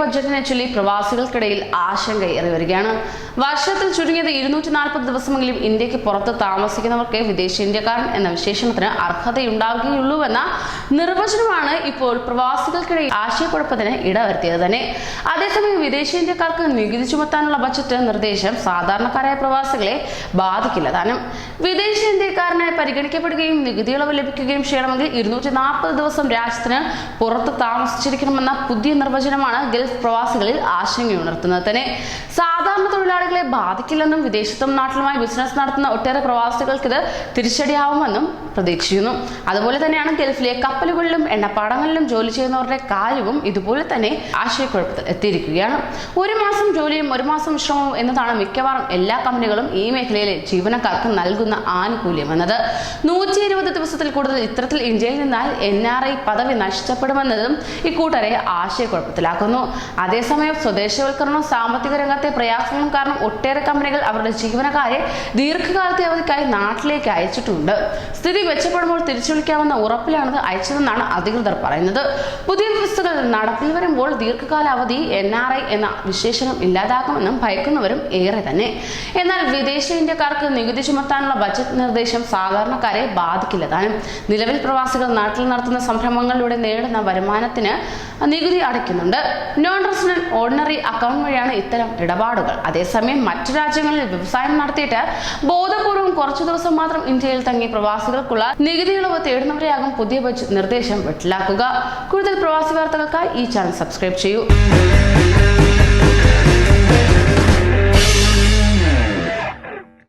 ബഡ്ജറ്റിനെ ചൊല്ലി പ്രവാസികൾക്കിടയിൽ ആശങ്ക ഏറി വരികയാണ്. വർഷത്തിൽ ചുരുങ്ങിയത് ഇരുന്നൂറ്റി നാൽപ്പത് ദിവസമെങ്കിലും ഇന്ത്യയ്ക്ക് പുറത്ത് താമസിക്കുന്നവർക്ക് വിദേശ ഇന്ത്യക്കാരൻ എന്ന വിശേഷണത്തിന് അർഹതയുണ്ടാകുകയുള്ളൂവെന്ന നിർവചനമാണ് ഇപ്പോൾ പ്രവാസികൾക്കിടയിൽ ആശയക്കുഴപ്പത്തിന് ഇടവരുത്തിയത് തന്നെ. അതേസമയം വിദേശ ഇന്ത്യക്കാർക്ക് നികുതി ചുമത്താനുള്ള ബജറ്റ് നിർദ്ദേശം സാധാരണക്കാരായ പ്രവാസികളെ ബാധിക്കില്ല താനും. വിദേശ ഇന്ത്യക്കാരനായി പരിഗണിക്കപ്പെടുകയും നികുതി ഇളവ് ലഭിക്കുകയും ചെയ്യണമെങ്കിൽ ഇരുന്നൂറ്റി നാൽപ്പത് ദിവസം രാജ്യത്തിന് പുറത്ത് താമസിച്ചിരിക്കണമെന്ന പുതിയ നിർവചനമാണ് ഗൾഫ് പ്രവാസികളിൽ ആശങ്കയുണർത്തുന്നത്. തന്നെ സാധാരണ തൊഴിലാളികളെ ബാധിക്കില്ലെന്നും വിദേശത്തും നാട്ടിലുമായി ബിസിനസ് നടത്തുന്ന ഒട്ടേറെ പ്രവാസികൾക്ക് ഇത് തിരിച്ചടിയാവുമെന്നും പ്രതീക്ഷിക്കുന്നു. അതുപോലെ തന്നെയാണ് ഗൾഫിലെ കപ്പലുകളിലും എണ്ണപ്പാടങ്ങളിലും ജോലി ചെയ്യുന്നവരുടെ കാര്യവും ഇതുപോലെ തന്നെ ആശയക്കുഴപ്പത്തിൽ എത്തിയിരിക്കുകയാണ്. ഒരു മാസം ജോലിയും ഒരു മാസം ശ്രമവും എന്നതാണ് മിക്കവാറും എല്ലാ കമ്പനികളും ഈ മേഖലയിലെ ജീവനക്കാർക്ക് നൽകുന്ന ആനുകൂല്യം എന്നത് നൂറ്റി ഇരുപത് ദിവസത്തിൽ കൂടുതൽ ഇത്തരത്തിൽ ഇന്ത്യയിൽ നിന്നാൽ എൻ ആർ ഐ പദവി നഷ്ടപ്പെടുമെന്നതും ഇക്കൂട്ടരെ ആശയക്കുഴപ്പത്തിലാക്കുന്നു. അതേസമയം സ്വദേശവൽക്കരണവും സാമ്പത്തിക രംഗത്തെ പ്രയാസങ്ങളും കാരണം ഒട്ടേറെ കമ്പനികൾ അവരുടെ ജീവനക്കാരെ ദീർഘകാലത്തെ അവധിക്കായി നാട്ടിലേക്ക് അയച്ചിട്ടുണ്ട്. സ്ഥിതി മെച്ചപ്പെടുമ്പോൾ തിരിച്ചു വിളിക്കാമെന്ന ഉറപ്പിലാണത് അയച്ചതെന്നാണ് അധികൃതർ പറയുന്നത്. പുതിയ വ്യവസ്ഥകൾ നടപ്പിൽ വരുമ്പോൾ ദീർഘകാല അവധി എൻ ആർ ഐ എന്ന വിശേഷണം ഇല്ലാതാക്കുമെന്നും ഭയക്കുന്നവരും ഏറെ തന്നെ. എന്നാൽ വിദേശ ഇന്ത്യക്കാർക്ക് നികുതി ചുമത്താനുള്ള ബജറ്റ് നിർദ്ദേശം സാധാരണക്കാരെ ബാധിക്കില്ല നിലവിൽ പ്രവാസികൾ നാട്ടിൽ നടത്തുന്ന സംരംഭങ്ങളിലൂടെ നേടുന്ന വരുമാനത്തിന് നികുതി അടയ്ക്കുന്നുണ്ട്. നോൺ റെസിഡന്റ് ഓർഡിനറി അക്കൗണ്ട് വഴിയാണ് ഇത്തരം ഇടപാടുകൾ. അതേസമയം മറ്റു രാജ്യങ്ങളിൽ വ്യവസായം നടത്തിയിട്ട് ബോധപൂർവം കുറച്ചു ദിവസം മാത്രം ഇന്ത്യയിൽ തങ്ങി പ്രവാസികൾക്കുള്ള നികുതി ഇളവ് തേടുന്നവരെയാകും പുതിയ ബജറ്റ് നിർദ്ദേശം വെട്ടിലാക്കുക. കൂടുതൽ പ്രവാസി വാർത്തകൾക്കായി ഈ ചാനൽ സബ്സ്ക്രൈബ് ചെയ്യൂ.